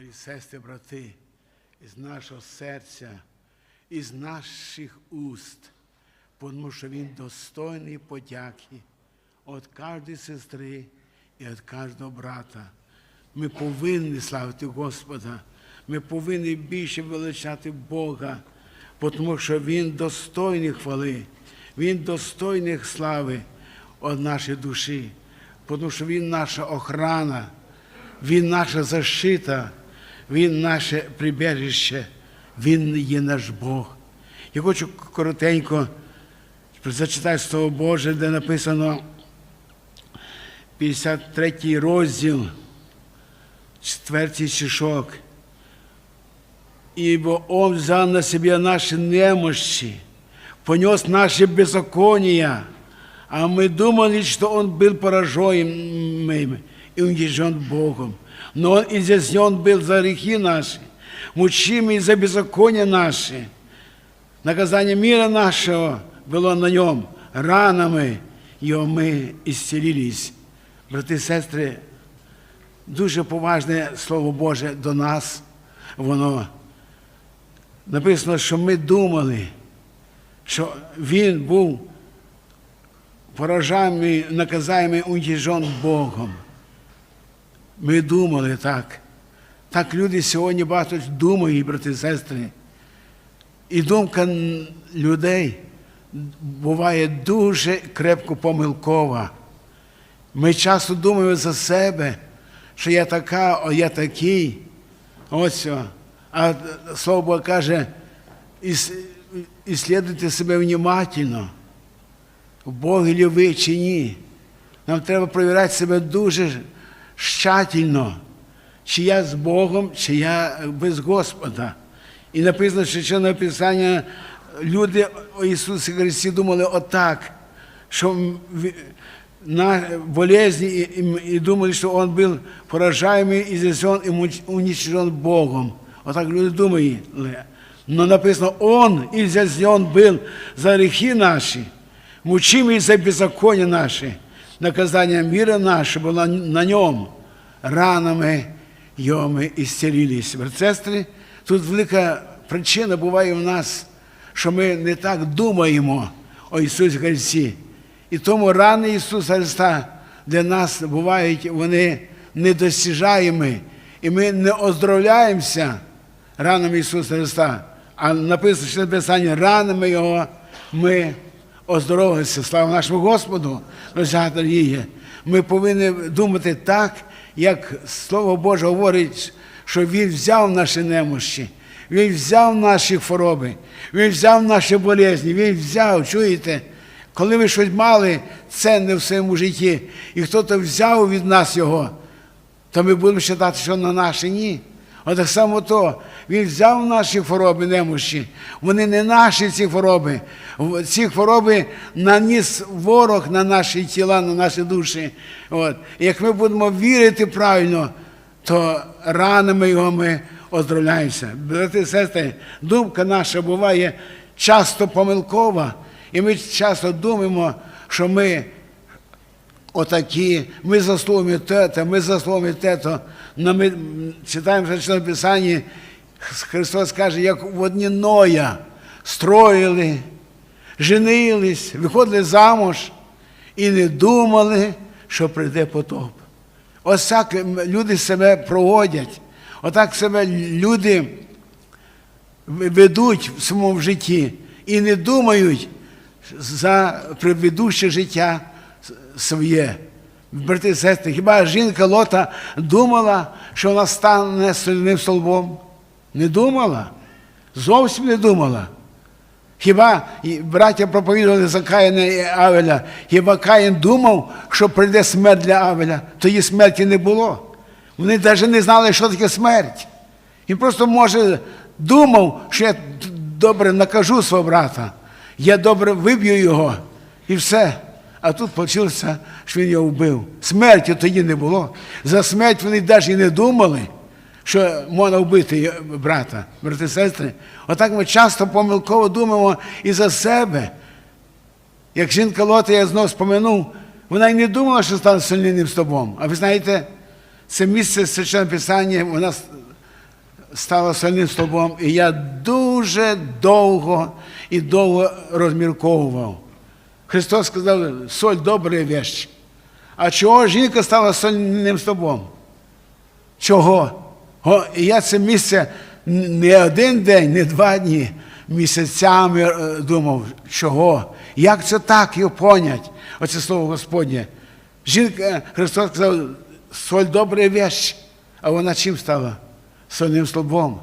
Дорогі сестри, брати, із нашого серця, із наших уст, тому що Він достойний подяки від кожної сестри і від кожного брата. Ми повинні славити Господа. Ми повинні більше величати Бога, тому що Він достойний хвали, Він достойний слави від нашої душі, тому що Він наша охрана, Він наша защита, Він наше прибіжище, Він є наш Бог. Я хочу коротенько зачитати Слово Боже, де написано 53 розділ, 4 стишок. Ибо Он взял на себя наши немощи, понес наши беззакония, а мы думали, что Он был поражаем и унижен Богом. Но Он изъяснен был за грехи наши, мучимый за беззакония наши. Наказание мира нашего было на Нем, ранами Його ми ісцілились. Брати і сестри, дуже поважне Слово Боже до нас, воно написано, що ми думали, що Він був поражаємий, наказаємий унижен Богом. Ми думали так. Так люди сьогодні багато думають, брати і сестри. І думка людей буває дуже крепко помилкова. Ми часто думаємо за себе, що я така, о я такий. Ось. А Слово Боже каже, «Іс- іслідуйте себе внимательно. Бог ли ви чи ні. Нам треба перевіряти себе дуже щательно, чи я з Богом, чи я без Господа. І написано, що що написання люди о Ісусі Христі думали отак, що в- на болезни и, и- и думали, что он был поражаемый, изъяснен и муч- уничтожен Богом. Вот так люди думали. Но написано, он изъяснен был за грехи наши, мучимый за беззаконие наши. Наказание мира наше было на нем. Ранами його ми ісцілились. Брати, Сестри, тут велика причина буває в нас, що ми не так думаємо о Ісусі Христі. І тому рани Ісуса Христа для нас бувають вони недосяжаємі. І ми не оздоровляємося ранами Ісуса Христа. А написано, що написання ранами Його ми оздоровилися. Слава нашому Господу, дорогі. Ми повинні думати так, як Слово Боже говорить, що Він взяв наші немощі, Він взяв наші хвороби, Він взяв наші болезні, Він взяв, чуєте? Коли ви щось мали ценне в своєму житті, і хтось взяв від нас його, то ми будемо вважати, що на наші ні. От так само то, він взяв наші хвороби немощі. Вони не наші ці хвороби. Ці хвороби наніс ворог на наші тіла, на наші душі. От. Як ми будемо вірити правильно, то ранами його ми оздоровляємося. Брати сестри, думка наша буває часто помилкова, і ми часто думаємо, що ми отакі, ми заслугами те, ми заслугами те-то. Но ми читаємо в Писанні, Христос каже, як в одні Ноя строїли, женились, виходили замуж і не думали, що прийде потоп. Ось так люди себе проводять, отак себе люди ведуть в своєму житті і не думають за предведуще життя своє. Брати і сестри, хіба жінка Лота думала, що вона стане сольним столбом? Не думала. Зовсім не думала. Хіба браття проповідували за Каїна і Авеля, хіба Каїн думав, що прийде смерть для Авеля? Тоді смерті не було. Вони навіть не знали, що таке смерть. Він просто, може, думав, що я добре накажу свого брата, я добре виб'ю його і все. А тут вийшло, що він його вбив. Смерті тоді не було. За смерть вони навіть і не думали, що можна вбити брата, брати сестри. Отак ми часто помилково думаємо і за себе. Як жінка Лота, я знову спомянув, вона й не думала, що стане сильним стовбом. А ви знаєте, це місце Священного Писання, вона стала сольним столбом, і я дуже довго і довго розмірковував. Христос сказав, соль добра вещь. А чого жінка стала сольним столбом? Чого? І я це місце не один день, не два дні, місяцями е, думав, чого? Як це так його понять? Оце слово Господнє. Жінка, Христос сказав, соль добра вещь, а вона чим стала? Сольним столбом.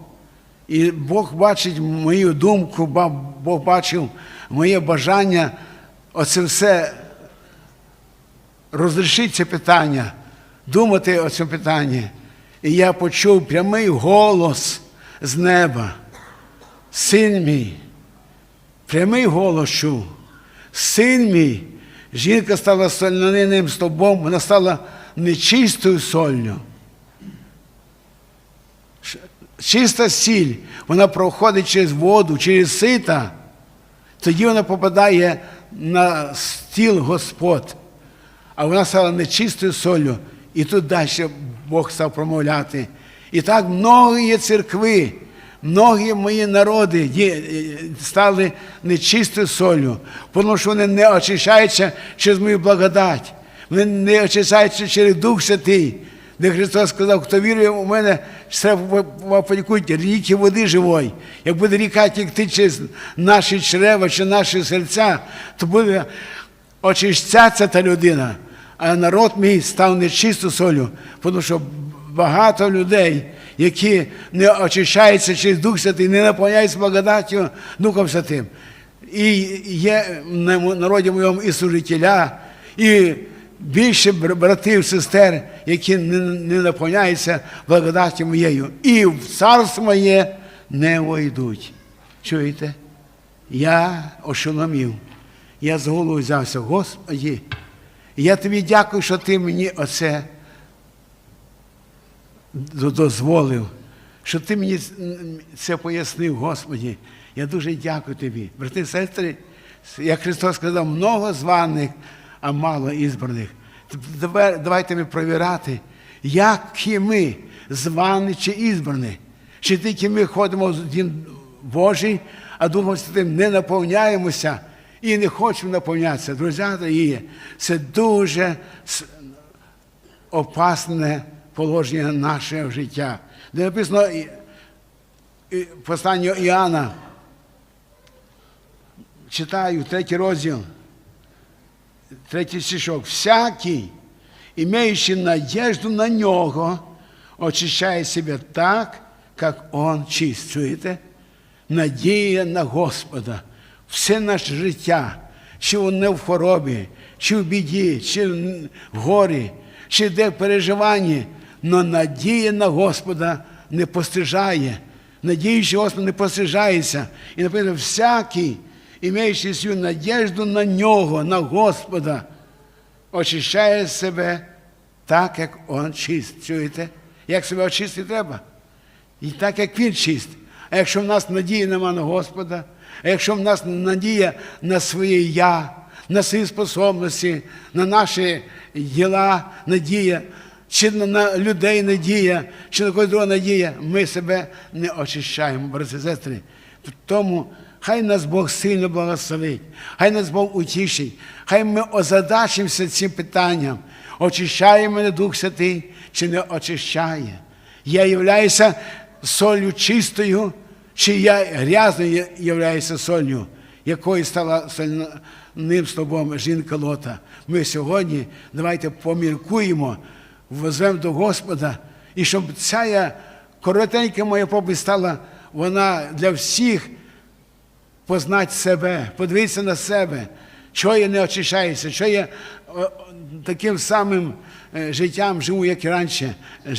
І Бог бачить мою думку, Бог бачив моє бажання оце все розрішити це питання, думати о цьому питанні. І я почув прямий голос з неба. Син мій, прямий голос чув. Син мій, жінка стала сольняним стовбом, вона стала нечистою солью. Ш- Чиста сіль, вона проходить через воду, через сита, тоді вона попадає на стіл Господь. А вона стала нечистою солью. І тут далі Бог став промовляти. І так многі церкви, многі мої народи є- стали нечистою солью, тому що вони не очищаються через мою благодать, вони не очищаються через Дух Святий. Де Христос сказав, хто вірує у мене, все попадікують ріки води живої. Як буде ріка тікти через наші чрева чи наші серця, то буде очищатися та людина. А народ мій став нечистою солью, тому що багато людей, які не очищаються через Дух Святий, не наповняються благодаттю Духом Святим. І є на народі моєму і служителя, і більше бр- братів, сестер, які не, не наповняються благодаттю моєю. І в царство моє не войдуть. Чуєте? Я ошеломів. Я з голову взявся, Господі. Я тобі дякую, що ти мені оце дозволив, що ти мені це пояснив, Господі. Я дуже дякую тобі. Брати і сестри, як Христос сказав, много званих, а мало ізбраних. Давайте ми провіряти, які ми звані чи ізбрані. Чи тільки ми ходимо в Дім Божий, а Духом Святим не наповняємося і не хочемо наповнятися. Друзі дорогі, це дуже опасне положення нашого життя. Де написано послання Іоанна, читаю третій розділ, третій стишок. Всякий, имеющий надежду на нього, очищає себе так, як он чист. Чуєте? Надія на Господа. Все наше життя, чи воно в хворобі, чи в біді, чи в горі, чи де в переживанні, но надія на Господа не постижає. Надіючи Господа не постижається. І написано, всякий, імеючи цю надіжду на нього, на Господа, очищає себе так, як он чист. Чуєте? Як себе очистити треба? І так, як він чист. А якщо в нас надії нема на Господа, а якщо в нас надія на своє я, на свої способності, на наші діла надія, чи на, на людей надія, чи на когось другого надія, ми себе не очищаємо, брати і сестри. Тому хай нас Бог сильно благословить, хай нас Бог утішить, хай ми озадачимося цим питанням, очищає мене Дух Святий чи не очищає. Я являюся солью чистою, чи я грязною являюся солью, якою стала сольним стовбом жінка Лота. Ми сьогодні давайте поміркуємо, ввеземо до Господа, і щоб ця коротенька моя проповідь стала вона для всіх познати себе, подивитися на себе, що я не очищаюся, що я о, таким самим е, життям живу, як і раніше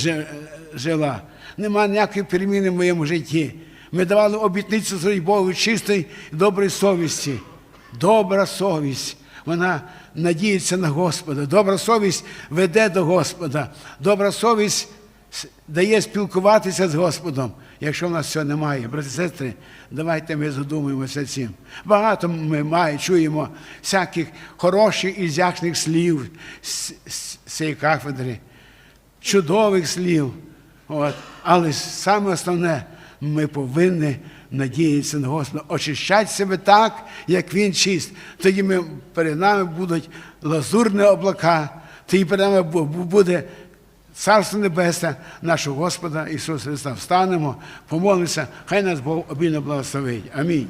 е, жила. Нема ніякої переміни в моєму житті. Ми давали обітницю своїй Богу чистої і доброї совісті. Добра совість. Вона надіється на Господа. Добра совість веде до Господа. Добра совість дає спілкуватися з Господом. Якщо в нас цього немає, брати і сестри, давайте ми задумаємося цим. Багато ми має, чуємо всяких хороших і зячних слів з цієї кафедри, чудових слів. От. Але саме основне, ми повинні надіятися на Господа, очищати себе так, як Він чист. Тоді ми, перед нами будуть лазурні облака, тоді перед нами бу- бу- буде Царство Небесне, нашого Господа Ісуса Христа. Встанемо, помолимося, хай нас Бог обійно благословить. Амінь.